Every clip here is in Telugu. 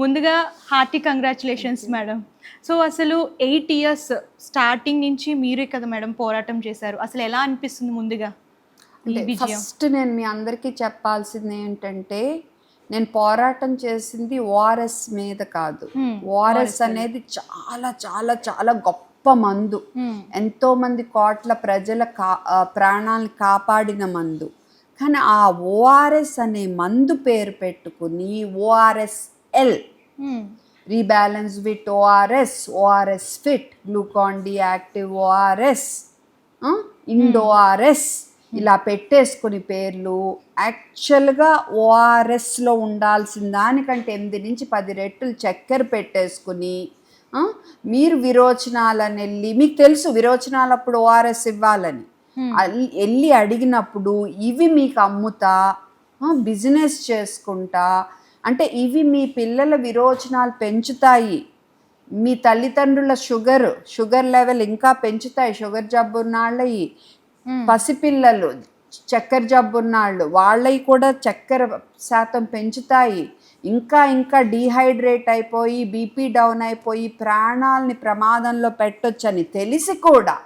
ముందుగా హార్టీ కంగ్రాచులేషన్స్ మేడం. సో అసలు ఎయిట్ ఇయర్స్ స్టార్టింగ్ నుంచి మీరే కదా మేడం పోరాటం చేశారు. అసలు ఎలా అనిపిస్తుంది ముందుగా? ఫస్ట్ నేను మీ అందరికీ చెప్పాల్సింది ఏంటంటే నేను పోరాటం చేసింది ఓఆర్ఎస్ మీద కాదు. ఓఆర్ఎస్ అనేది చాలా చాలా చాలా గొప్ప మందు. ఎంతో మంది కోట్ల ప్రజల కా ప్రాణాలను కాపాడిన మందు. కానీ ఆ ఓఆర్ఎస్ అనే మందు పేరు పెట్టుకుని ORS L Hmm. Rebalance with ORS ORS fit glucon D active ORS indo ORS ఇలా పెట్టేసుకుని పేర్లు. యాక్చువల్గా ఓఆర్ఎస్లో ఉండాల్సిన దానికంటే ఎనిమిది నుంచి పది రెట్లు చక్కెర పెట్టేసుకుని మీరు విరోచనాలని వెళ్ళి మీకు తెలుసు విరోచనాలప్పుడు ఓఆర్ఎస్ ఇవ్వాలని. అల్- వెళ్ళి అడిగినప్పుడు ఇవి మీకు అమ్ముతా బిజినెస్ చేసుకుంటా అంటే ఇవి మీ పిల్లల విరోచనాలు పెంచుతాయి. మీ తల్లిదండ్రుల షుగర్ షుగర్ లెవెల్ ఇంకా పెంచుతాయి. షుగర్ జబ్బు ఉన్నాళ్ళయి పసిపిల్లలు చక్కెర జబ్బు ఉన్నాళ్ళు వాళ్ళవి కూడా చక్కెర శాతం పెంచుతాయి. ఇంకా ఇంకా డీహైడ్రేట్ అయిపోయి బీపీ డౌన్ అయిపోయి ప్రాణాలని ప్రమాదంలో పెట్టొచ్చని తెలిసి కూడా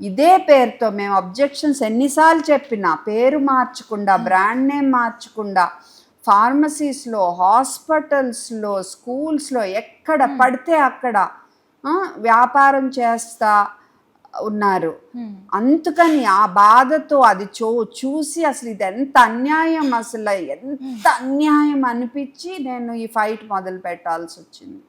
ఇదే పేరుతో మేము అబ్జెక్షన్స్ ఎన్నిసార్లు చెప్పినా పేరు మార్చకుండా బ్రాండ్ నేమ్ మార్చకుండా ఫార్మసీస్లో హాస్పిటల్స్లో స్కూల్స్లో ఎక్కడ పడితే అక్కడ వ్యాపారం చేస్తా ఉన్నారు. అందుకని ఆ బాధతో అది చూ చూసి అసలు ఇది ఎంత అన్యాయం అసలు ఎంత అన్యాయం అనిపించి నేను ఈ ఫైట్ మొదలు పెట్టాల్సి వచ్చింది.